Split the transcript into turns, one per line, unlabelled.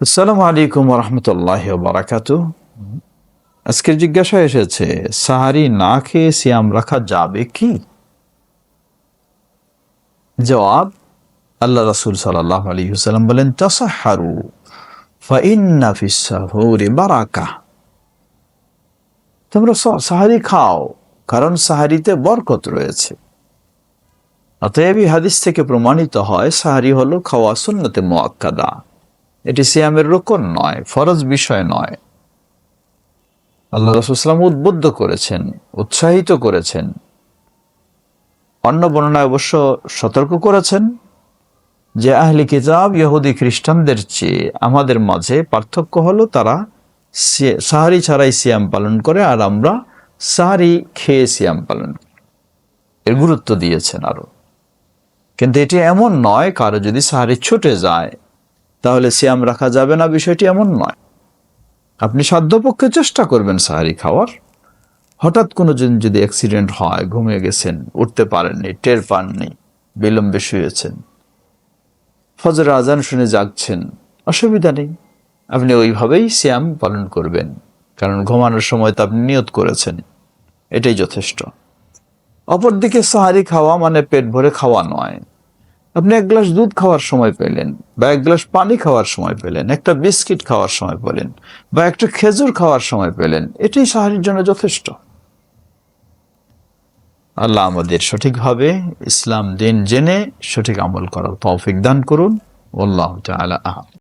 আসসালামু আলাইকুম রহমতুল্লাহ বারাকাতু আজকের জিজ্ঞাসা এসেছে, সাহারি না খেয়ে সিয়াম রাখা যাবে কি? জবাব, আল্লাহ রাসুল সাল্লাহ আলী হুসালাম বলেন, তাসাহারু ফাইন্না বারাকা। তোমরা সাহারি খাও, কারণ সাহারিতে বরকত রয়েছে। অতএব হাদিস থেকে প্রমাণিত হয়, সাহারি হলো খাওয়া সুন্নতে মোয়াক্কাদা এটি সিয়ামের রোকন নয়, ফরজ বিষয় নয়। আল্লাহ রসুলাম উদ্বুদ্ধ করেছেন, উৎসাহিত করেছেন। অন্য বর্ণনায় অবশ্য সতর্ক করেছেন যে, আহলি কিতাব ইহুদি খ্রিস্টানদের চেয়ে আমাদের মাঝে পার্থক্য হলো তারা সাহারি ছাড়াই সিয়াম পালন করে আর আমরা সাহারি খেয়ে সিয়াম পালন। এর গুরুত্ব দিয়েছেন আরও। কিন্তু এটি এমন নয়, কারও যদি সাহারি ছুটে যায় তাহলে সিয়াম রাখা যাবে না বিষয়টি এমন নয়। আপনি সাধ্যপক্ষে চেষ্টা করবেন সাহারি খাওয়ার। হঠাৎ কোনো যদি অ্যাক্সিডেন্ট হয়, ঘুমিয়ে গেছেন, উঠতে পারেননি, টের পাননি, বিলম্বে শুয়েছেন, ফজর আজান শুনে জাগছেন, অসুবিধা নেই। আপনি ওইভাবেই শ্যাম পালন করবেন, কারণ ঘুমানোর সময় তো আপনি নিয়ত করেছেন, এটাই যথেষ্ট। অপরদিকে সাহারি খাওয়া মানে পেট ভরে খাওয়া নয়। আপনি এক গ্লাস দুধ খাওয়ার সময় পেলেন, বা এক গ্লাস পানি খাওয়ার সময় পেলেন, একটা বিস্কিট খাওয়ার সময় পেলেন, বা একটা খেজুর খাওয়ার সময় পেলেন, এটাই সাহারির জন্য যথেষ্ট। আল্লাহ আমাদের সঠিকভাবে ইসলাম দিন জেনে সঠিক আমল করার তৌফিক দান করুন। আল্লাহ তাআলা আহম।